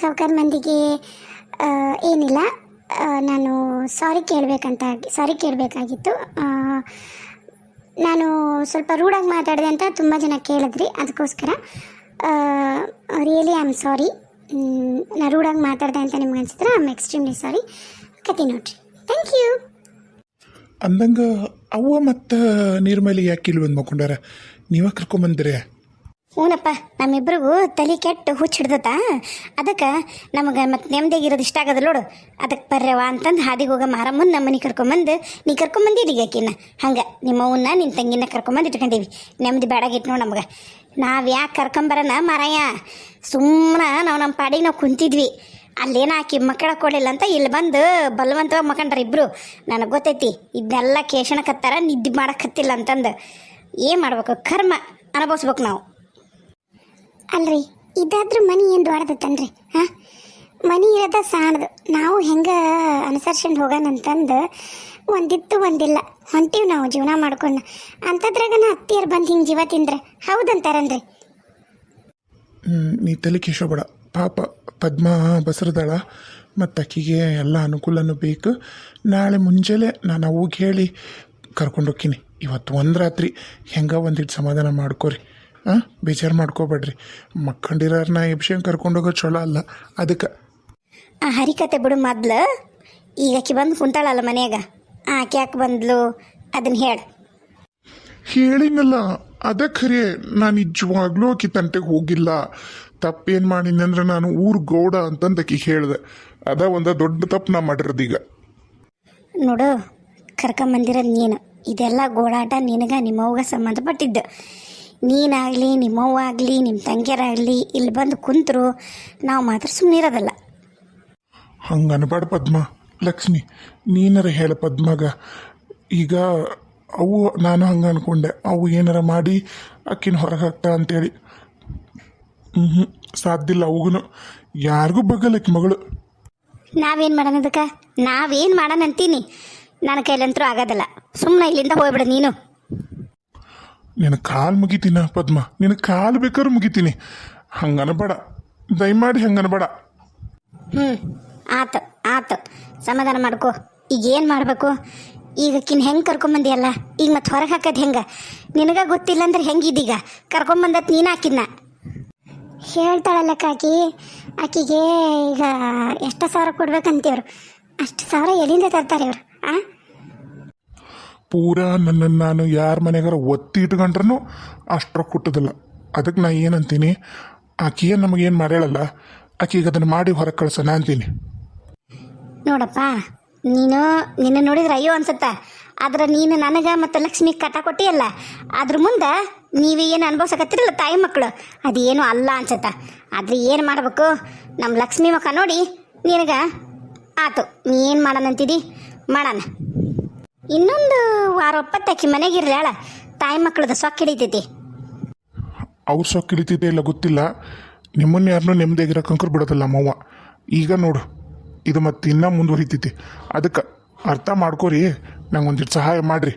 ಸಾವುಕಾರ ಮಂದಿಗೆ ಏನಿಲ್ಲ. ನಾನು ಸಾರಿ ಕೇಳಬೇಕಂತ ಸಾರಿ ಕೇಳಬೇಕಾಗಿತ್ತು. ನಾನು ಸ್ವಲ್ಪ ರೂಢಾಗಿ ಮಾತಾಡಿದೆ ಅಂತ ತುಂಬ ಜನ ಕೇಳಿದ್ರಿ, ಅದಕ್ಕೋಸ್ಕರ. ರಿಯಲಿ ಐ ಆಮ್ ಸಾರಿ ನಾನು ರೂಢಾಗಿ ಮಾತಾಡಿದೆ ಅಂತ ನಿಮ್ಗೆ ಅನ್ಸಿದ್ರೆ ಐ ಆಮ್ ಎಕ್ಸ್ಟ್ರೀಮ್ಲಿ ಸಾರಿ ಕತಿ ನೋಡ್ರಿ. ಥ್ಯಾಂಕ್ ಯು ಅಂದಂಗ ಅವ್ವ ಮತ್ತು ನಿರ್ಮಲಿ ಯಾಕೆ ಇಲ್ಲಿ ಬಂದು ಮಕ್ಕೊಂಡಾರ? ನೀವ ಕರ್ಕೊಂಬಂದಿರೆ ಹ್ಞೂನಪ್ಪ ನಮ್ಮಿಬ್ರಿಗೂ ತಲೆ ಕೆಟ್ಟು ಹುಚ್ಚ ಹಿಡ್ದತ ಅದಕ್ಕೆ ನಮಗೆ ಮತ್ತೆ ನೆಮ್ಮದಿಯಾಗಿರೋದು ಇಷ್ಟ ಆಗದ ನೋಡು. ಅದಕ್ಕೆ ಪರ್ಯವ ಅಂತಂದು ಹಾದಿಗೆ ಹೋಗ ಮಾರಮ್ಮನ ನಮ್ಮ ಮನೆ ಕರ್ಕೊಂಬಂದು, ನೀ ಕರ್ಕೊಂಬಂದಿದ್ದೀಗ ಆಕಿನ ಹಂಗೆ, ನಿಮ್ಮ ಅವನ್ನ ನಿನ್ನ ತಂಗಿನ ಕರ್ಕೊಂಬಂದು ಇಟ್ಕೊಂಡೀವಿ. ನೆಮ್ಮದಿ ಬೇಡಾಗಿತ್ತು ನೋಡು ನಮ್ಗೆ. ನಾವು ಯಾಕೆ ಕರ್ಕೊಂಬರೋಣ ಮಾರಾಯ? ಸುಮ್ಮನೆ ನಾವು ನಮ್ಮ ಪಾಡಿಗೆ ನಾವು ಕುಂತಿದ್ವಿ. ಅಲ್ಲೇನು ಆಕಿ ಮಕ್ಕಳ ಕೊಡಲಿಲ್ಲ ಅಂತ ಇಲ್ಲಿ ಬಂದು ಬಲವಂತವಾಗಿ ಮಕ್ಕಂಡ್ರ ಇಬ್ಬರು ನನಗೆ ಗೊತ್ತೈತಿ ಇದನ್ನೆಲ್ಲ ಕೇಶಣಕತ್ತಾರ ನಿದ್ದೆ ಮಾಡಕತ್ತಿಲ್ಲ ಅಂತಂದು. ಏನು ಮಾಡ್ಬೇಕು? ಕರ್ಮ ಅನುಭವಿಸ್ಬೇಕು ನಾವು. ಅಲ್ರಿ ಇದಾದ್ರೂ ಮನಿ ಏನು ದೊಡ್ಡದತ್ತನ್ರಿ ಹಾಂ? ಮನಿ ಇರದ ಸಾಣದು. ನಾವು ಹೆಂಗೆ ಅನುಸರಿಸ್ಕೊಂಡು ಹೋಗೋಣ ಅಂತಂದು ಒಂದಿತ್ತು ಒಂದಿಲ್ಲ. ಹೊಂಟೀವಿ ನಾವು ಜೀವನ ಮಾಡ್ಕೊಂಡು. ಅಂಥದ್ರಾಗನ ಅತ್ತಿಯರು ಬಂದು ಹಿಂಗೆ ಜೀವ ತಿಂದ್ರೆ ಹೌದಂತಾರನ್ರಿ? ಹ್ಮ್, ನೀ ತಲೆ ಕೇಶೋಬೇಡ. ಪಾಪ ಪದ್ಮ ಬಸರದಳ ಮತ್ತು ಆಕಿಗೆ ಎಲ್ಲ ಅನುಕೂಲನೂ ಬೇಕು. ನಾಳೆ ಮುಂಜಾನೆ ನಾನು ಅವ್ಗೆ ಹೇಳಿ ಕರ್ಕೊಂಡು ಹೋಗ್ತೀನಿ. ಇವತ್ತು ಒಂದು ರಾತ್ರಿ ಹೆಂಗ ಒಂದಿಟ್ಟು ಸಮಾಧಾನ ಮಾಡ್ಕೋರಿ. ಹಾಂ? ಬೇಜಾರು ಮಾಡ್ಕೋಬೇಡ್ರಿ. ಮಕ್ಕಂಡಿರೋರ್ನ ವಿಷಯ ಕರ್ಕೊಂಡು ಹೋಗೋ ಚಲೋ ಅಲ್ಲ. ಅದಕ್ಕೆ. ಆ ಹರಿಕತೆ ಬಿಡು ಮೊದ್ಲು. ಈಗ ಆಕೆ ಬಂದು ಕುಂತಾಳಲ್ಲ ಮನ್ಯಾಗ. ಆಕೆ ಯಾಕೆ ಬಂದ್ಲು? ಅದನ್ನ ಹೇಳ. ಹೇಳಿನಲ್ಲ. ಅದ ಖರೆ ನಾನು ನಿಜವಾಗ್ಲೂ ಆಕಿ ತಂಟೆಗೆ ಹೋಗಿಲ್ಲ. ತಪ್ಪೇನು ಮಾಡಿನಿ ಅಂದ್ರೆ ನಾನು ಊರು ಗೌಡ ಅಂತಂದು ಆಕಿಗೆ ಹೇಳ್ದೆ. ಅದ ಒಂದು ದೊಡ್ಡ ತಪ್ಪು ನಾ ಮಾಡಿರೋದೀಗ ನೋಡು ಕರ್ಕೊಂಬಂದಿರೋದು ನೀನು. ಇದೆಲ್ಲ ಗೋಡಾಟ ನಿನಗ ನಿಮ್ಮವ್ಗ ಸಂಬಂಧಪಟ್ಟಿದ್ದು. ನೀನಾಗಲಿ ನಿಮ್ಮವ್ವ ಆಗಲಿ ನಿಮ್ಮ ತಂಗಿಯರಾಗಲಿ ಇಲ್ಲಿ ಬಂದು ಕುಂತರು ನಾವು ಮಾತ್ರ ಸುಮ್ಮನೆ ಇರೋದಲ್ಲ. ಹಂಗೆ ಅನ್ಬೇಡ ಪದ್ಮ ಲಕ್ಷ್ಮಿ ನೀನಾರ ಹೇಳ ಪದ್ಮಗ. ಈಗ ಅವು ನಾನು ಹಂಗೆ ಅನ್ಕೊಂಡೆ. ಅವು ಏನಾರ ಮಾಡಿ ಅಕ್ಕಿನ ಹೊರಗೆ ಹಾಕ್ತಾ ಅಂತೇಳಿ. ಹ್ಞೂ ಸಾಧ್ಯ ಇಲ್ಲ ಅವಗೂ ಯಾರಿಗೂ ಬಗ್ಗಲಕ್ಕೆ ಮಗಳು. ನಾವೇನು ಮಾಡೋಣ ಅದಕ್ಕೆ? ನಾವೇನು ಮಾಡೋಣ ಅಂತೀನಿ. ನನ್ನ ಕೈಲಂತರೂ ಆಗೋದಲ್ಲ. ಸುಮ್ಮನೆ ಇಲ್ಲಿಂದ ಹೋಗ್ಬಿಡು ನೀನು. ನಿನ್ನ ಕಾಲು ಮುಗಿತೀನ ಪದ್ಮ, ನಿನ್ನ ಕಾಲು ಬೇಕಾದ್ರೂ ಮುಗಿತೀನಿ. ಹಂಗನಬೇಡ, ದಯಮಾಡಿ ಹಂಗನಬೇಡ. ಹ್ಞೂ ಆತು ಆತು, ಸಮಾಧಾನ ಮಾಡ್ಕೋ. ಈಗ ಏನು ಮಾಡಬೇಕು? ಈಗ ಕಿನ್ ಹೆಂಗೆ ಕರ್ಕೊಂಬಂದಿಯಲ್ಲ? ಈಗ ಮತ್ತೆ ಹೊರಗೆ ಹಾಕದ್ ಹೆಂಗೆ? ನಿನಗ ಗೊತ್ತಿಲ್ಲ ಅಂದ್ರೆ ಹೆಂಗಿದೀಗ? ಕರ್ಕೊಂಬಂದತ್ ನೀನು ಆಕಿನ್ನ? ಹೇಳ್ತಾಳಲ್ಲ ಕಾಕಿ, ಆಕಿಗೆ ಈಗ ಎಷ್ಟು ಸಾವಿರ ಕೊಡ್ಬೇಕಂತೀವ್ರು. ಅಷ್ಟು ಸಾವಿರ ಎಲ್ಲಿಂದ ತರ್ತಾರೆ ಇವ್ರು ಆ? ಪೂರಾ ನನ್ನನ್ನು ನಾನು ಯಾರ ಮನೆಗಾರ ಒತ್ತಿ ಇಟ್ಕೊಂಡ್ರೂ ಅಷ್ಟು ಕೊಟ್ಟದಿಲ್ಲ. ಅದಕ್ಕೆ ನಾ ಏನಂತೀನಿ? ಆಕೆ ನಮಗೇನು ಮಾಡ್ಯಾಳಲ್ಲ, ಆಕೆಗೆ ಅದನ್ನು ಮಾಡಿ ಹೊರಗೆ ಕಳ್ಸೋಣ ಅಂತೀನಿ. ನೋಡಪ್ಪ, ನೀನು ನಿನ್ನ ನೋಡಿದ್ರೆ ಅಯ್ಯೋ ಅನ್ಸುತ್ತೆ. ಆದ್ರೆ ನೀನು ನನಗೆ ಮತ್ತು ಲಕ್ಷ್ಮಿ ಕಟ ಕೊಟ್ಟಿಯಲ್ಲ, ಅದ್ರ ಮುಂದೆ ನೀವು ಏನು ಅನುಭವಿಸಕತ್ತಿರಲ್ಲ ತಾಯಿ ಮಕ್ಕಳು ಅದೇನು ಅಲ್ಲ ಅನ್ಸತ್ತ. ಆದ್ರೆ ಏನು ಮಾಡಬೇಕು? ನಮ್ಮ ಲಕ್ಷ್ಮಿ ಮಕ್ಕ ನೋಡಿ ನಿನಗೆ, ಆತು, ನೀ ಏನು ಮಾಡೋಣಂತಿದಿ ಮಾಡೋಣ. ಇನ್ನೊಂದು ವಾರ ಒಪ್ಪತ್ತಾಕಿ ಮನೆಗಿರ್ಲಾಳ ತಾಯಿ ಮಕ್ಕಳದ ಸೊಕ್ಕ ಹಿಡಿತೈತಿ. ಅವ್ರ ಸೊಕ್ಕ ಹಿಡಿತೈತೆ ಇಲ್ಲ ಗೊತ್ತಿಲ್ಲ. ನಿಮ್ಮನ್ನ ಯಾರನ್ನೂ ಕಂಕರ್ ಬಿಡೋದಿಲ್ಲ ನಮ್ಮವ್ವ ಈಗ ನೋಡು ಇದು ಮತ್ತೆ ಇನ್ನೂ ಮುಂದುವರಿತೈತಿ. ಅದಕ್ಕೆ ಅರ್ಥ ಮಾಡ್ಕೋರಿ ನಂಗೆ ಒಂದಿಟ್ಟು ಸಹಾಯ ಮಾಡಿರಿ.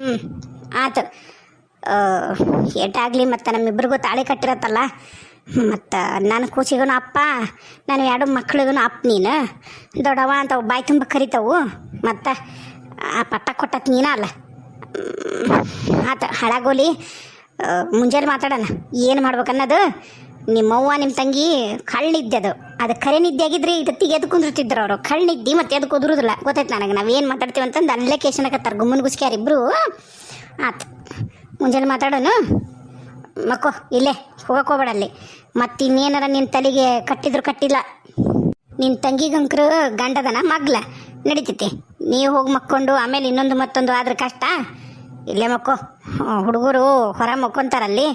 ಹ್ಞೂ ಆತು. ಏಟಾಗಲಿ ಮತ್ತು ನಮ್ಮಿಬ್ಬರಿಗೂ ತಾಳಿ ಕಟ್ಟಿರತ್ತಲ್ಲ. ಮತ್ತು ನನ್ನ ಕೂಸಿಗೂ ಅಪ್ಪ ನಾನು ಎರಡು ಮಕ್ಳಿಗೂ ಅಪ್ಪ ನೀನು. ದೊಡ್ಡವ ಅಂತ ಬಾಯಿ ತುಂಬ ಕರಿತಾವು. ಮತ್ತು ಆ ಪಟ್ಟ ಕೊಟ್ಟತ್ ನೀನ ಅಲ್ಲ? ಆತ ಹಳಗೋಲಿ ಮುಂಜಾನೆ ಮಾತಾಡೋಣ. ಏನು ಮಾಡ್ಬೇಕನ್ನೋದು ನಿಮ್ಮವ್ವ ನಿಮ್ಮ ತಂಗಿ ಕಳ್ಳಿದ್ದೆ ಅದು. ಅದು ಕರೆ ನಿದ್ದೆ ಆಗಿದ್ರೆ ಇದತ್ತಿಗೆ ಎದ್ದು ಕುಂದಿರ್ತಿದ್ರು ಅವರು. ಕಳ್ಳಿದ್ದಿ ಮತ್ತೆ ಎದ್ದು ಕುದುರುದಿಲ್ಲ. ಗೊತ್ತಾಯ್ತು ನನಗೆ ನಾವೇನು ಮಾತಾಡ್ತೀವಿ ಅಂತಂದು ಅಲ್ಲೇ ಕೇಶನಕತ್ತಾರ ಗುಮ್ಮನ್ ಗುಸ್ಕ್ಯಾರ ಇಬ್ಬರು ಆತು, ಮುಂಜಾನೆ ಮಾತಾಡೋನು. ಮಕ್ಕೋ, ಇಲ್ಲೇ ಹೋಗಕ್ಕೆ ಅಲ್ಲಿ. ಮತ್ತೆ ಇನ್ನೇನಾರ ನಿನ್ನ ತಲೆಗೆ ಕಟ್ಟಿದ್ರು ಕಟ್ಟಿಲ್ಲ. ನಿನ್ನ ತಂಗಿಗಂಕರು ಗಂಡದನ ಮಗ್ಲ. ನಡೀತೈತಿ. ನೀವು ಹೋಗಿ ಮಕ್ಕೊಂಡು, ಆಮೇಲೆ ಇನ್ನೊಂದು ಮತ್ತೊಂದು ಆದ್ರೆ ಕಷ್ಟ. ಇಲ್ಲೇ ಮಕ್ಕೋ. ಹುಡುಗರು ಹೊರ ಮಕ್ಕೊಂತಾರಲ್ಲಿ.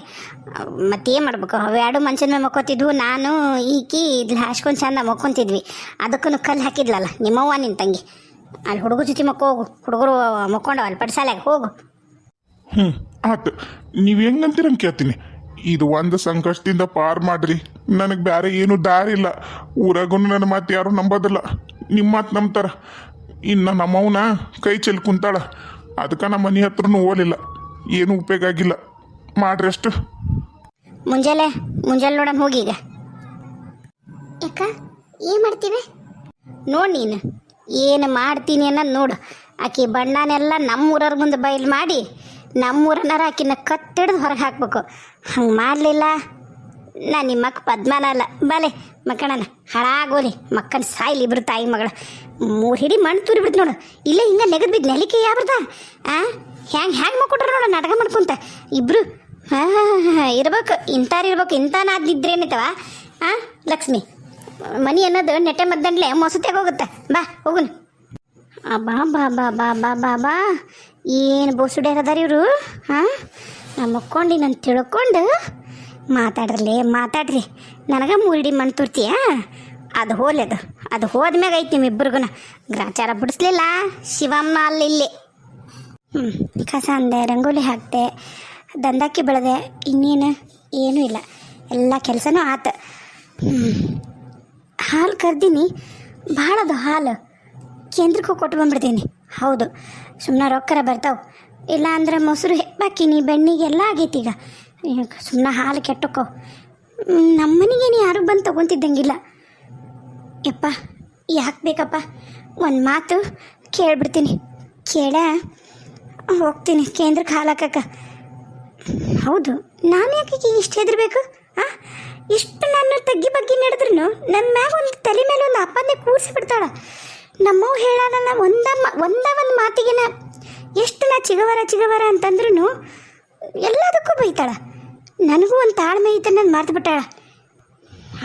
ಮತ್ತೇನು ಮಾಡ್ಬೇಕು? ಎರಡು ಮನುಷ್ಯನ ಮೇಲೆ ಮಕ್ಕೋತಿದ್ವು, ನಾನು, ಈಕಿ ಇಲ್ಲಿ ಹಾಸ್ಕೊಂಡು ಚಂದ ಮಕ್ಕೊಂತಿದ್ವಿ. ಅದಕ್ಕೂ ಕಲ್ಲು ಹಾಕಿದ್ಲಲ್ಲ, ನಿಮ್ಮವ್ವ ನಿನ್ನ ತಂಗಿ. ಅಲ್ಲಿ ಹುಡುಗ ಜೊತೆ ಮಕ್ಕ, ಹೋಗು. ಹುಡುಗರು ಮಕ್ಕೊಂಡವ ಅಲ್ಲಿ ಪಡ್ಸಾಲಾಗ ಹೋಗು. ಹ್ಞೂ ಆತು. ನೀವು ಹೆಂಗಂತೀರಂಗೆ ಕೇಳ್ತೀನಿ. ಇದು ಒಂದು ಸಂಕಷ್ಟದಿಂದ ಪಾರ್ ಮಾಡ್ರಿ. ನನಗೆ ಬೇರೆ ಏನು ದಾರಿ ಇಲ್ಲ ಊರಾಗೂ ನನ್ನ ಮಾತು ಯಾರು ನಂಬೋದಿಲ್ಲ. ನಿಮ್ಮ ಮಾತು ನಂಬ್ತಾರ. ಇನ್ನು ನಮ್ಮವನ ಕೈ ಚೆಲ್ಲಿ ಕುಂತಾಳ. ಅದಕ್ಕೆ ನಮ್ಮ ಮನೆ ಹತ್ರನೂ ಓಲಿಲ್ಲ ಏನು ಉಪಯೋಗ ಆಗಿಲ್ಲ. ಮಾಡ್ರಿ ಅಷ್ಟು. ಮುಂಜಾನೆ ಮುಂಜಾನೆ ನೋಡೋಣ ಹೋಗಿ ಈಗ. ಯಾಕ? ಏನು ಮಾಡ್ತೀವಿ? ನೋಡಿ ನೀನು. ಏನು ಮಾಡ್ತೀನಿ ಅನ್ನೋದು ನೋಡು. ಆಕೆ ಬಣ್ಣನೆಲ್ಲ ನಮ್ಮೂರವ್ರ ಮುಂದೆ ಬಯಲು ಮಾಡಿ ನಮ್ಮೂರನ್ನಾರ ಆಕಿನ ಕತ್ತಿಡ್ದು ಹೊರಗೆ ಹಾಕ್ಬೇಕು. ಹಂಗೆ ಮಾಡಲಿಲ್ಲ? ನಾ ನಿಮ್ಮ ಮಕ್ಕ ಪದ್ಮನ ಅಲ್ಲ. ಬಲೆ ಮಕ್ಕಣನ ಹಾಳಾಗೋಲಿ. ಮಕ್ಕನ ಸಾಯ್ಲಿ ಇಬ್ರು ತಾಯಿ ಮಗಳ. ಮೂರು ಹಿಡಿ ಮಣ್ಣು ತೂರಿ ಬಿಡ್ತು ನೋಡು. ಇಲ್ಲೇ ಹಿಂಗೆ ನೆಗದ್ ಬಿದ್ದು ನೆಲಿಕೆ ಯಾವ್ರದ ಆ? ಹ್ಯಾಂಗೆ ಹ್ಯಾಂಗೆ ಮಕ್ಕೊಟ್ರ ನೋಡು ನಾಟಕ ಮಾಡ್ಕೊಂತ. ಇಬ್ರು ಹಾಂ ಇರ್ಬೇಕು ಇಂಥವ್ರು ಇರ್ಬೇಕು ಇಂಥನಾದಿದ್ರೇನಿತ್ತವ ಆ, ಲಕ್ಷ್ಮಿ, ಮನಿ ಅನ್ನೋದು ನೆಟ್ಟೆ ಮದ್ದಂಡ್ಲೆ ಮೊಸತೆಗೆ ಹೋಗುತ್ತೆ. ಬಾ, ಹೋಗುನು. ಬಾ ಬಾ ಬಾ ಬಾ ಬಾ ಬಾ ಬಾ. ಏನು ಬೋಸುಡ್ಯಾರದಾರ ಇವರು? ಹಾಂ ನಾ ನಾನು ತಿಳ್ಕೊಂಡು ಮಾತಾಡ್ರಲೇ, ಮಾತಾಡ್ರಿ. ನನಗೆ ಮೂರಿಡಿ ಮಣ್ಣು ತುರ್ತೀಯಾ? ಅದು ಹೋಲದು ಅದು. ಹೋದ್ಮ್ಯಾಗ ಐತಿ ನಿಮ್ಮಿಬ್ಬರಿಗೂ ಗ್ರಾಚಾರ ಬಿಡಿಸ್ಲಿಲ್ಲ ಶಿವಮ್ಮ ಅಲ್ಲಿ ಇಲ್ಲಿ. ಹ್ಞೂ ಕಸ ಅಂದೆ, ರಂಗೋಲಿ ಹಾಕಿದೆ ದಂದಾಕಿ ಬೆಳೆದೆ, ಇನ್ನೇನು, ಏನೂ ಇಲ್ಲ. ಎಲ್ಲ ಕೆಲಸನೂ ಆತ. ಹಾಲು ಕರ್ದೀನಿ, ಭಾಳ ಅದು ಹಾಲು. ಕೇಂದ್ರಕ್ಕೂ ಕೊಟ್ಟು ಬಂದ್ಬಿಡ್ತೀನಿ. ಹೌದು ಸುಮ್ಮನೆ ರೊಕ್ಕರ ಬರ್ತಾವೆ. ಇಲ್ಲ ಅಂದ್ರೆ ಮೊಸರು ಹೆಪ್ಪಾಕಿನಿ ಬೆಣ್ಣಿಗೆಲ್ಲ ಆಗೈತಿ ಈಗ. ಸುಮ್ಮನೆ ಹಾಲು ಕೆಟ್ಟಕ್ಕೋ ನಮ್ಮ ಮನೆಗೇನು ಯಾರು ಬಂದು ತೊಗೊತಿದ್ದಂಗಿಲ್ಲ ಯಪ್ಪ, ಯಾಕೆ ಬೇಕಪ್ಪ? ಒಂದು ಮಾತು ಕೇಳ್ಬಿಡ್ತೀನಿ. ಕೇಳ, ಹೋಗ್ತೀನಿ ಕೇಂದ್ರಕ್ಕೆ ಹಾಲು ಹೌದು, ನಾನು ಯಾಕೆ ಇಷ್ಟು ಹೆದರ್ಬೇಕು? ಆ? ಇಷ್ಟು ನಾನು ತಗ್ಗಿ ಬಗ್ಗೆ ನಡೆದ್ರು ನನ್ನ ಮ್ಯಾಗ ಒಂದು ತಲೆ ಮೇಲೆ ಒಂದು ಅಪ್ಪನೇ ಕೂರಿಸಿ ಬಿಡ್ತಾಳ. ನಮ್ಮವ್ ಹೇಳಾನ ಒಂದ ಒಂದ ಒಂದು ಮಾತಿಗೆ ಎಷ್ಟು ನಾ ಚಿಗವರ ಚಿಗವರ ಅಂತಂದ್ರೂ ಎಲ್ಲದಕ್ಕೂ ಬೈತಾಳ. ನನಗೂ ಒಂದು ತಾಳ್ಮೆ ಐತೆ ನಾನು ಮರ್ತು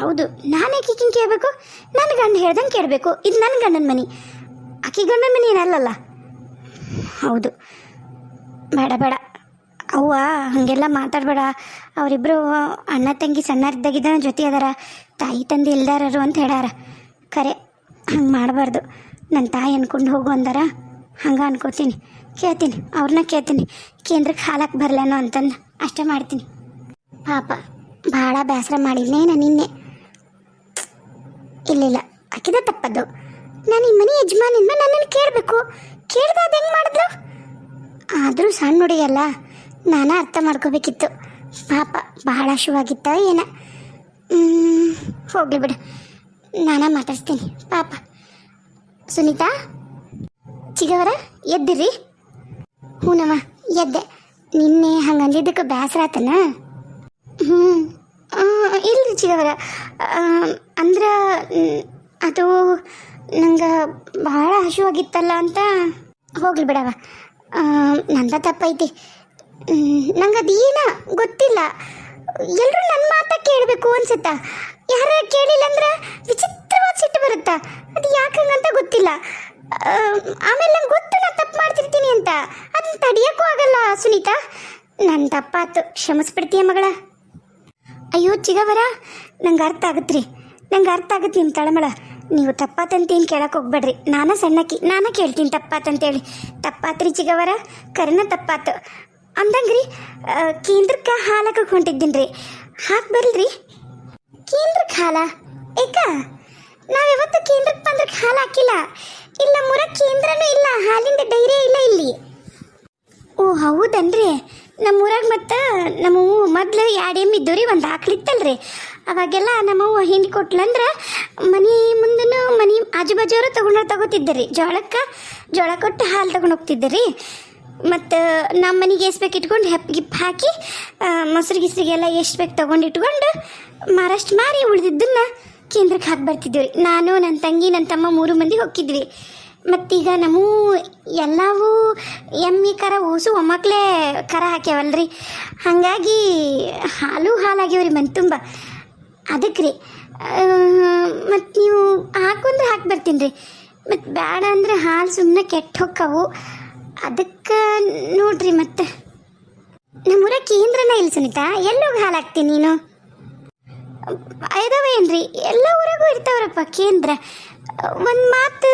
ಹೌದು, ನಾನು ಕಿಕ್ಕಿಂಗ್ ಕೇಳಬೇಕು? ನನ್ನ ಗಂಡ ಹೇಳ್ದಂಗೆ ಕೇಳಬೇಕು. ಇದು ನನ್ನ ಗಂಡನ ಮನೆ. ಆಕಿ ಗಂಡನ ಮನೆ ಏನಲ್ಲಲ್ಲ? ಹೌದು. ಬೇಡ ಬೇಡ. ಅವ್ವ ಹಾಗೆಲ್ಲ ಮಾತಾಡಬೇಡ. ಅವರಿಬ್ಬರು ಅಣ್ಣ ತಂಗಿ ಸಣ್ಣರಿದ್ದಾಗಿದ್ದ ಜೊತೆ ಅದಾರ. ತಾಯಿ, ತಂದೆ ಇಲ್ದಾರರು ಅಂತ ಹೇಳಾರ. ಖರೆ, ಹಂಗೆ ಮಾಡಬಾರ್ದು. ನನ್ನ ತಾಯಿ ಅನ್ಕೊಂಡು ಹೋಗು ಅಂದಾರ? ಹಂಗೆ ಅನ್ಕೋತೀನಿ. ಕೇಳ್ತೀನಿ. ಅವ್ರನ್ನ ಕೇಳ್ತೀನಿ. ಕೇಂದ್ರಕ್ಕೆ ಹಾಲಕ್ಕೆ ಬರಲೇನೋ ಅಂತಂದು. ಅಷ್ಟೇ ಮಾಡ್ತೀನಿ. ಪಾಪ, ಭಾಳ ಬೇಸರ ಮಾಡಿದ್ನೇ ನಾನು ನಿನ್ನೆ ಇಲ್ಲಿಲ್ಲ ಆಕಿದ ತಪ್ಪದ್ದು ನಾನು ಈ ಮನೆ ಯಜಮಾನಿಂದ ನನ್ನನ್ನು ಕೇಳಬೇಕು. ಕೇಳ್ದೆ ಅದು ಹೆಂಗೆ ಮಾಡಿದ್ಲು? ಆದರೂ ಸಣ್ಣ ಹುಡುಗಿಯಲ್ಲ ನಾನು ಅರ್ಥ ಮಾಡ್ಕೋಬೇಕಿತ್ತು. ಪಾಪ ಬಹಳ ಶುವಾಗಿತ್ತ ಏನ? ಹೋಗ್ಲಿ ಬಿಡು. ನಾನ ಮಾತಾಡ್ಸ್ತೀನಿ. ಪಾಪ. ಸುನೀತಾ? ಚಿಗವರ, ಎದ್ದಿರಿ? ಹ್ಞೂನಮ್ಮ ಎದ್ದೆ. ನಿನ್ನೆ ಹಂಗಂದಿದ್ದಕ್ಕೆ ಬೇಸರ ಆತನ? ಹ್ಞೂ ಇಲ್ರಿ ಚಿಗವರ ಅಂದ್ರೆ ಅದು ನಂಗೆ ಭಾಳ ಹಸುವಾಗಿತ್ತಲ್ಲ ಅಂತ ಹೋಗ್ಲಿ ಬಿಡವ ನಂದ ತಪ್ಪೈತಿ. ನಂಗೆ ಅದೇನ ಗೊತ್ತಿಲ್ಲ. ಎಲ್ಲರೂ ನನ್ನ ಮಾತ ಕೇಳಬೇಕು ಅನ್ಸುತ್ತಾ. ಯಾರ ಕೇಳಿಲ್ಲ ಅಂದ್ರೆ ವಿಚಿತ್ರವಾದ ಸಿಟ್ಟು ಬರುತ್ತಾ? ಅದು ಯಾಕಂಗಂತ ಗೊತ್ತಿಲ್ಲ. ಆಮೇಲೆ ನಂಗೆ ಗೊತ್ತು ನಾನು ತಪ್ಪು ಮಾಡ್ತಿರ್ತೀನಿ ಅಂತ. ಅದನ್ನ ತಡಿಯೋಕ್ಕೂ ಆಗಲ್ಲ ಸುನೀತಾ. ನನ್ನ ತಪ್ಪಾತು ಕ್ಷಮಿಸ್ಬಿಡ್ತೀಯ ಮಗಳ. ಅಯ್ಯೋ, ಚಿಗವರ, ನಂಗೆ ಅರ್ಥ ಆಗತ್ರಿ. ನಂಗೆ ಅರ್ಥ ಆಗುತ್ತೆ ನಿಮ್ಮ ತಳಮಳ. ನೀವು ತಪ್ಪಾತಂತ ಏನು ಕೇಳಕ್ಕೆ ಹೋಗ್ಬೇಡ್ರಿ. ನಾನು ಸಣ್ಣಕ್ಕಿ, ನಾನು ಕೇಳ್ತೀನಿ ತಪ್ಪಾತಂತೇಳಿ. ತಪ್ಪಾತ್ರಿ ಚಿಗವರ ಕರೆನ ತಪ್ಪಾತು. ಅಂದಂಗ್ರಿ ರೀ ಕೇಂದ್ರಕ್ಕೆ ಹಾಲಕ್ಕೆ ಹೊಂಟಿದ್ದೀನಿ ರೀ ಹಾಕಿ ಬರ್ಲ್ರಿ. ಕೇಂದ್ರಕ್ಕೆ ಹಾಲ? ಏಕ, ನಾವ್ಯಾವತ್ತು ಕೇಂದ್ರಕ್ಕೆ ಬಂದ್ರಕ್ಕೆ ಹಾಲು ಹಾಕಿಲ್ಲ. ಇಲ್ಲ, ಮುರ ಕೇಂದ್ರನೂ ಇಲ್ಲ, ಹಾಲಿಂದ ಡೈರಿಯೇ ಇಲ್ಲ ಇಲ್ಲಿ. ಓ, ಹೌದನ್ರಿ. ನಮ್ಮೂರಾಗ ಮತ್ತು ನಮ್ಮ ಮೊದ್ಲು ಎರಡು ಎಮ್ಮೆ ಇದ್ದವು ರೀ ಒಂದು ಹಾಕ್ಲಿತ್ತಲ್ರಿ ಅವಾಗೆಲ್ಲ ನಮ್ಮವ್ವ ಹಿಂಡಿ ಕೊಟ್ಲಂದ್ರೆ ಮನೆ ಮುಂದೂ ಮನೆ ಆಜು ಬಾಜುವರು ತೊಗೊಂಡು ತಗೋತಿದ್ದರಿ. ಜೋಳಕ್ಕೆ ಜೋಳ ಕೊಟ್ಟು ಹಾಲು ತೊಗೊಂಡು ಹೋಗ್ತಿದ್ದರಿ. ಮತ್ತು ನಮ್ಮ ಮನೆಗೆ ಎಷ್ಟು ಬೇಕು ಇಟ್ಕೊಂಡು ಹೆಪ್ ಗಿಪ್ ಹಾಕಿ ಮೊಸರು ಗಿಸ್ರಿಗೆಲ್ಲ ಎಷ್ಟು ಬೇಕು ತೊಗೊಂಡು ಇಟ್ಕೊಂಡು ಮಾರಷ್ಟು ಮಾರಿ ಉಳಿದಿದ್ದನ್ನು ಕೇಂದ್ರಕ್ಕೆ ಹಾಕಿ ಬರ್ತಿದ್ವಿ ರೀ ನಾನು ನನ್ನ ತಂಗಿ ನನ್ನ ತಮ್ಮ ಮೂರು ಮಂದಿ ಹೋಗಿದ್ವಿ ಮತ್ತೀಗ ನಮ್ಮ ಎಲ್ಲವೂ ಎಮ್ಮಿ ಕರ ಊಸು ಒಮ್ಮಕ್ಳೇ ಕರ ಹಾಕ್ಯಾವಲ್ರಿ. ಹಾಗಾಗಿ ಹಾಲು ಹಾಲಾಗ್ಯಾವ್ರಿ ಮನೆ ತುಂಬ ಅದಕ್ಕೆ ರೀ ಮತ್ತು ನೀವು ಹಾಕೊಂಡ್ರೆ ಹಾಕಿ ಬರ್ತೀನಿ ರೀ ಮತ್ತು ಬೇಡ ಅಂದ್ರೆ ಹಾಲು ಸುಮ್ಮನೆ ಕೆಟ್ಟ ಹೊಕ್ಕವು. ಅದಕ್ಕೆ ನೋಡ್ರಿ ಮತ್ತೆ. ನಮ್ಮೂರ ಕೇಂದ್ರನ ಇಲ್ಲ ಸುನೀತಾ, ಎಲ್ಲೋಗಿ ಹಾಲು ಹಾಕ್ತೀನಿ ನೀನು ಇದಾವೇನ್ರಿ ಎಲ್ಲ ಊರಾಗೂ ಇರ್ತಾವ್ರಪ್ಪ ಕೇಂದ್ರ. ಒಂದು ಮಾತು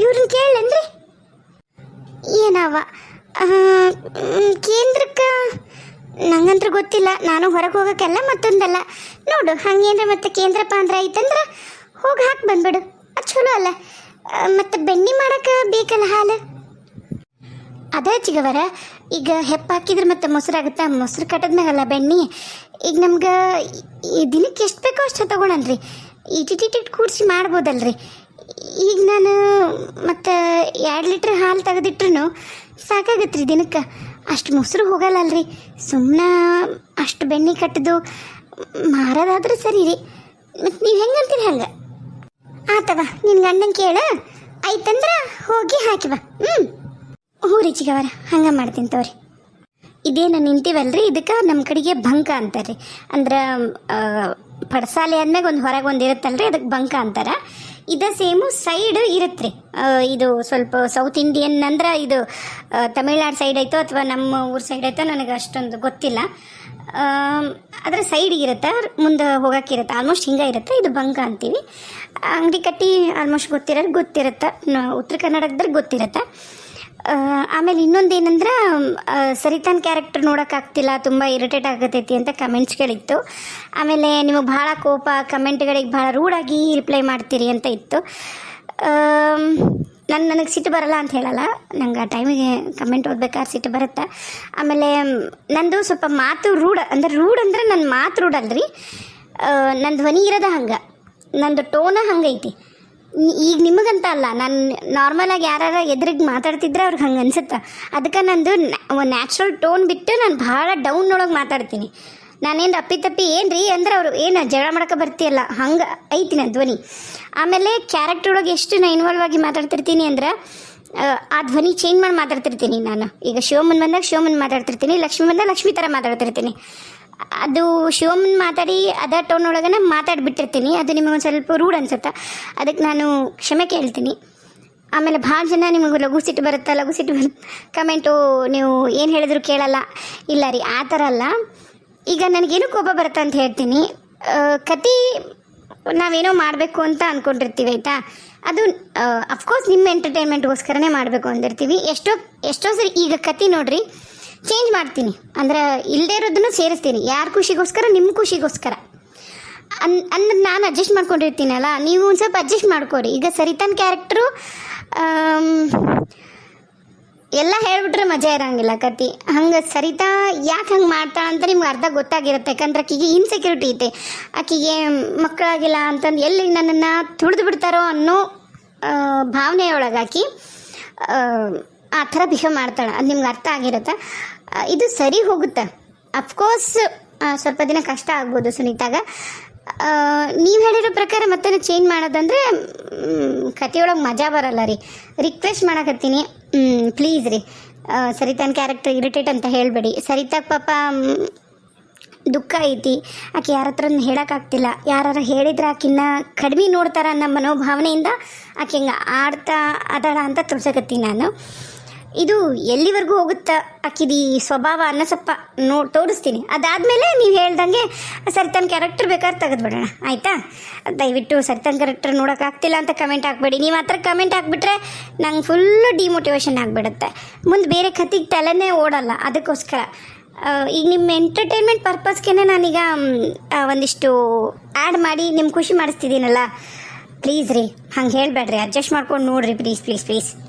ಇವ್ರನ್ನ ಕೇಳಂದ್ರಿ? ಏನವ? ಕೇಂದ್ರಕ್ಕೆ, ನಂಗಂತ್ರ ಗೊತ್ತಿಲ್ಲ. ನಾನು ಹೊರಗೆ ಹೋಗೋಕ್ಕೆಲ್ಲ ಮತ್ತೊಂದಲ್ಲ. ನೋಡು ಹಂಗೇನ್ರ ಮತ್ತೆ ಕೇಂದ್ರಪ್ಪ ಅಂದ್ರೆ ಐತಂದ್ರೆ ಹೋಗಿ ಹಾಕಿ ಬಂದ್ಬಿಡು. ಅದು ಚಲೋ ಅಲ್ಲ. ಮತ್ತೆ ಬೆಣ್ಣೆ ಮಾಡೋಕೆ ಬೇಕಲ್ಲ ಹಾಲು? ಅದೇ ಚಿಗವರ, ಈಗ ಹೆಪ್ಪಾಕಿದ್ರೆ ಮತ್ತೆ ಮೊಸರಾಗುತ್ತೆ? ಮೊಸರು ಕಟ್ಟದ್ಮ್ಯಾಗಲ್ಲ ಬೆಣ್ಣೆ. ಈಗ ನಮ್ಗೆ ದಿನಕ್ಕೆ ಎಷ್ಟು ಬೇಕೋ ಅಷ್ಟು ತಗೊಳನ್ರಿ. ಇಟಿಟಿಟ್ ಕೂರಿಸಿ ಮಾಡ್ಬೋದಲ್ರಿ. ಈಗ ನಾನು ಮತ್ತು ಎರಡು ಲೀಟ್ರ್ ಹಾಲು ತೆಗೆದಿಟ್ರು ಸಾಕಾಗತ್ತೆ ರೀ ದಿನಕ್ಕೆ. ಅಷ್ಟು ಮೊಸರು ಹೋಗಲ್ಲಲ್ರಿ. ಸುಮ್ಮನೆ ಅಷ್ಟು ಬೆಣ್ಣೆ ಕಟ್ಟಿದು ಮಾರೋದಾದ್ರೆ ಸರಿ ರೀ. ಮತ್ತು ನೀವು ಹೆಂಗಂತೀರಿ ಹಂಗೆ? ಆತವ ನಿನ್ನ ಗಂಡನ ಕೇಳ. ಆಯ್ತಂದ್ರೆ ಹೋಗಿ ಹಾಕಿವ ಹ್ಞೂ ಹ್ಞೂ ರೀ ಚಿಗವರ ಹಂಗೆ ಮಾಡ್ತೀನಿ ತಗೋರಿ. ಇದೇನು ನಿಂತೀವಲ್ರಿ ಇದಕ್ಕೆ ನಮ್ಮ ಕಡೆಗೆ ಭಂಕ ಅಂತಾರೆ ಅಂದ್ರೆ ಪಡಸಾಲೆ ಆದ್ಮೇಲೆ ಒಂದು ಹೊರಗೆ ಒಂದು ಇರುತ್ತಲ್ರಿ ಅದಕ್ಕೆ ಬಂಕ ಅಂತಾರೆ. ಇದು ಸೇಮು ಸೈಡ್ ಇರುತ್ತೆ ಇದು ಸ್ವಲ್ಪ ಸೌತ್ ಇಂಡಿಯನ್ ಅಂದ್ರೆ ಇದು ತಮಿಳ್ನಾಡು ಸೈಡ್ ಐತೋ ಅಥವಾ ನಮ್ಮ ಊರ ಸೈಡ್ ಐತೋ ನನಗೆ ಅಷ್ಟೊಂದು ಗೊತ್ತಿಲ್ಲ. ಅದರ ಸೈಡಿಗೆ ಇರುತ್ತೆ, ಮುಂದೆ ಹೋಗೋಕ್ಕಿರುತ್ತೆ ಆಲ್ಮೋಸ್ಟ್ ಹಿಂಗೆ ಇರುತ್ತೆ, ಇದು ಬಂಕ ಅಂತೀವಿ. ಅಂಗಡಿ ಕಟ್ಟಿ ಆಲ್ಮೋಸ್ಟ್ ಗೊತ್ತಿರೋದು ಗೊತ್ತಿರುತ್ತೆ ಉತ್ತರ ಕರ್ನಾಟಕದಲ್ಲಿ ಗೊತ್ತಿರುತ್ತೆ. ಆಮೇಲೆ ಇನ್ನೊಂದು ಏನಂದ್ರೆ ಸರಿತಾನ್ ಕ್ಯಾರೆಕ್ಟರ್ ನೋಡೋಕ್ಕಾಗ್ತಿಲ್ಲ ತುಂಬ ಇರಿಟೇಟ್ ಆಗತೈತಿ ಅಂತ ಕಮೆಂಟ್ಸ್ಗಳಿತ್ತು ಆಮೇಲೆ ನಿಮಗೆ ಭಾಳ ಕೋಪ ಕಮೆಂಟ್ಗಳಿಗೆ ಭಾಳ ರೂಡಾಗಿ ರಿಪ್ಲೈ ಮಾಡ್ತೀರಿ ಅಂತ ಇತ್ತು. ನಾನು, ನನಗೆ ಸಿಟ್ಟು ಬರಲ್ಲ ಅಂತ ಹೇಳಲ್ಲ. ನಂಗೆ ಆ ಟೈಮಿಗೆ ಕಮೆಂಟ್ ಓದ್ಬೇಕಾದ್ರೆ ಸಿಟ್ಟು ಬರುತ್ತೆ. ಆಮೇಲೆ, ನಂದು ಸ್ವಲ್ಪ ಮಾತು ರೂಢ ಅಂದ್ರೆ ರೂಡ್ ಅಂದ್ರೆ ನನ್ನ ಮಾತು ರೂಢಲ್ರಿ ನನ್ನ ಧ್ವನಿ ಇರೋದ ಹಂಗೆ. ನಂದು ಟೋನ ಹಂಗೈತಿ. ಈಗ ನಿಮಗಂತ ಅಲ್ಲ ನಾನು ನಾರ್ಮಲಾಗಿ ಯಾರು ಎದುರಿಗೆ ಮಾತಾಡ್ತಿದ್ರೆ ಅವ್ರಿಗೆ ಹಂಗೆ ಅನ್ಸುತ್ತೆ. ಅದಕ್ಕೆ ನಂದು ನ್ಯಾಚುರಲ್ ಟೋನ್ ಬಿಟ್ಟು ನಾನು ಭಾಳ ಡೌನ್ ಒಳಗೆ ಮಾತಾಡ್ತೀನಿ. ನಾನೇನು ಅಪ್ಪಿ ತಪ್ಪಿ ಏನು ರೀ ಅಂದ್ರೆ ಅವರು ಏನು ಜಗಳ ಮಾಡಕ್ಕೆ ಬರ್ತೀಯಲ್ಲ ಹಂಗೆ ಐತಿ ನನ್ನ ಧ್ವನಿ. ಆಮೇಲೆ ಕ್ಯಾರೆಕ್ಟರ್ ಒಳಗೆ ಎಷ್ಟು ನಾನು ಇನ್ವಾಲ್ವ್ ಆಗಿ ಮಾತಾಡ್ತಿರ್ತೀನಿ ಅಂದ್ರೆ ಆ, ಧ್ವನಿ ಚೇಂಜ್ ಮಾಡಿ ಮಾತಾಡ್ತಿರ್ತೀನಿ ನಾನು. ಈಗ ಶಿವಮನ್ ಬಂದಾಗ ಶಿವಮನ್ ಮಾತಾಡ್ತಿರ್ತೀನಿ ಲಕ್ಷ್ಮಿ ಬಂದಾಗ ಲಕ್ಷ್ಮಿ ಥರ ಮಾತಾಡ್ತಿರ್ತೀನಿ. ಅದು ಶಿವಮ್ಮನ ಮಾತಾಡಿ ಅದ ಟೋನ್ ಒಳಗನೆ ಮಾತಾಡಿಬಿಟ್ಟಿರ್ತೀನಿ. ಅದು ನಿಮಗೆ ಸ್ವಲ್ಪ ರೂಡ್ ಅನ್ಸುತ್ತೆ? ಅದಕ್ಕೆ ನಾನು ಕ್ಷಮೆ ಕೇಳ್ತೀನಿ. ಆಮೇಲೆ ಭಾಳ ಜನ ನಿಮಗೆ ಲಘು ಸಿಟ್ಟು ಬರುತ್ತಾ? ಲಘು ಸಿಟ್ಟು ಬರುತ್ತೆ ಕಮೆಂಟು ನೀವು ಏನು ಹೇಳಿದ್ರು ಕೇಳಲ್ಲ. ಇಲ್ಲ ರೀ, ಆ ಥರ ಅಲ್ಲ. ಈಗ ನನಗೇನು ಕೋಪ ಬರುತ್ತೆ ಅಂತ ಹೇಳ್ತೀನಿ. ಕತೆ ನಾವೇನೋ ಮಾಡಬೇಕು ಅಂತ ಅಂದ್ಕೊಂಡಿರ್ತೀವಿ ಆಯಿತಾ? ಅದು ಅಫ್ಕೋರ್ಸ್ ನಿಮ್ಮ ಎಂಟರ್ಟೈನ್ಮೆಂಟ್ಗೋಸ್ಕರನೇ ಮಾಡಬೇಕು ಅಂದಿರ್ತೀವಿ. ಎಷ್ಟೋ ಎಷ್ಟೋ ಸರಿ ಈಗ ಕತಿ ನೋಡ್ರಿ ಚೇಂಜ್ ಮಾಡ್ತೀನಿ. ಅಂದ್ರೆ ಇಲ್ಲದೇ ಇರೋದನ್ನು ಸೇರಿಸ್ತೀನಿ. ಯಾರ ಖುಷಿಗೋಸ್ಕರ? ನಿಮ್ಮ ಖುಷಿಗೋಸ್ಕರ. ಅನ್ ಅಂದ್ರೆ ನಾನು ಅಡ್ಜಸ್ಟ್ ಮಾಡ್ಕೊಂಡಿರ್ತೀನಲ್ಲ, ನೀವು ಒಂದು ಸ್ವಲ್ಪ ಅಡ್ಜಸ್ಟ್ ಮಾಡ್ಕೊರಿ ಈಗ ಸರಿತಾನ್ ಕ್ಯಾರೆಕ್ಟ್ರು ಎಲ್ಲ ಹೇಳ್ಬಿಟ್ರೆ ಮಜಾ ಇರೋಂಗಿಲ್ಲ ಕತಿ. ಹಂಗೆ ಸರಿತಾ ಯಾಕೆ ಹಂಗೆ ಮಾಡ್ತಾ ಅಂತ ನಿಮ್ಗೆ ಅರ್ಧ ಗೊತ್ತಾಗಿರುತ್ತೆ. ಯಾಕಂದ್ರೆ ಆಕಿಗೆ ಇನ್ಸೆಕ್ಯೂರಿಟಿ ಐತೆ. ಆಕಿಗೆ ಮಕ್ಕಳಾಗಿಲ್ಲ ಅಂತಂದು ಎಲ್ಲಿ ನನ್ನನ್ನು ತುಳಿದು ಬಿಡ್ತಾರೋ ಅನ್ನೋ ಭಾವನೆಯೊಳಗಾಕಿ ಆ, ಥರ ಬಿಹೇವ್ ಮಾಡ್ತಾಳೆ. ಅದು ನಿಮ್ಗೆ ಅರ್ಥ ಆಗಿರುತ್ತೆ. ಇದು ಸರಿ ಹೋಗುತ್ತೆ. ಅಫ್ಕೋರ್ಸ್ ಸ್ವಲ್ಪ ದಿನ ಕಷ್ಟ ಆಗ್ಬೋದು ಸುನೀತಾಗ. ನೀವು ಹೇಳಿರೋ ಪ್ರಕಾರ ಮತ್ತೆ ಚೇಂಜ್ ಮಾಡೋದಂದ್ರೆ ಕಥೆಯೊಳಗೆ ಮಜಾ ಬರಲ್ಲ ರೀ. ರಿಕ್ವೆಸ್ಟ್ ಮಾಡಕತ್ತೀನಿ. ಪ್ಲೀಸ್ ರೀ. ಸರಿತಾನ ಕ್ಯಾರೆಕ್ಟರ್ ಇರಿಟೇಟ್ ಅಂತ ಹೇಳಬೇಡಿ. ಸರಿತಾಗ ಪಾಪ ದುಃಖ ಐತಿ. ಆಕೆ ಯಾರ ಹತ್ರ ಹೇಳೋಕ್ಕಾಗ್ತಿಲ್ಲ ಯಾರು ಹೇಳಿದ್ರೆ ಆಕಿನ್ನ ಕಡಿಮೆ ನೋಡ್ತಾರ ಅನ್ನೋ ಮನೋಭಾವನೆಯಿಂದ ಆಕೆ ಹಿಂಗೆ ಆಡ್ತಾ ಅದಾಳ ಅಂತ ತೋರ್ಸಕತ್ತೀನಿ ನಾನು. ಇದು ಎಲ್ಲಿವರೆಗೂ ಹೋಗುತ್ತಾ? ಈ ಸ್ವಭಾವ ಅನ್ನೋ ಸ್ವಲ್ಪ ನೋ, ತೋರಿಸ್ತೀನಿ. ಅದಾದಮೇಲೆ ನೀವು ಹೇಳ್ದಂಗೆ ಸರಿತಾನ್ ಕ್ಯಾರೆಕ್ಟರ್ ಬೇಕಾದ್ರೆ ತೆಗೆದ್ಬಿಡೋಣ. ಆಯಿತಾ? ದಯವಿಟ್ಟು ಸರಿತಾನ್ ಕ್ಯಾರೆಕ್ಟರ್ ನೋಡೋಕ್ಕಾಗ್ತಿಲ್ಲ ಅಂತ ಕಮೆಂಟ್ ಹಾಕ್ಬೇಡಿ. ನೀವು ಆ ಥರ ಕಮೆಂಟ್ ಹಾಕ್ಬಿಟ್ರೆ ನಂಗೆ ಫುಲ್ಲು ಡಿಮೋಟಿವೇಶನ್ ಆಗಿಬಿಡುತ್ತೆ. ಮುಂದೆ ಬೇರೆ ಕಥೆಗೆ ತಲೆನೇ ಓಡಲ್ಲ. ಅದಕ್ಕೋಸ್ಕರ. ಈಗ ನಿಮ್ಮ ಎಂಟರ್ಟೈನ್ಮೆಂಟ್ ಪರ್ಪಸ್ಗೆ ನಾನೀಗ ಒಂದಿಷ್ಟು ಆ್ಯಡ್ ಮಾಡಿ ನಿಮ್ಮ ಖುಷಿ ಮಾಡಿಸ್ತಿದ್ದೀನಲ್ಲ. ಪ್ಲೀಸ್ ರೀ, ಹಂಗೆ ಹೇಳಬೇಡ್ರಿ. ಅಡ್ಜಸ್ಟ್ ಮಾಡ್ಕೊಂಡು ನೋಡ್ರಿ. Please please please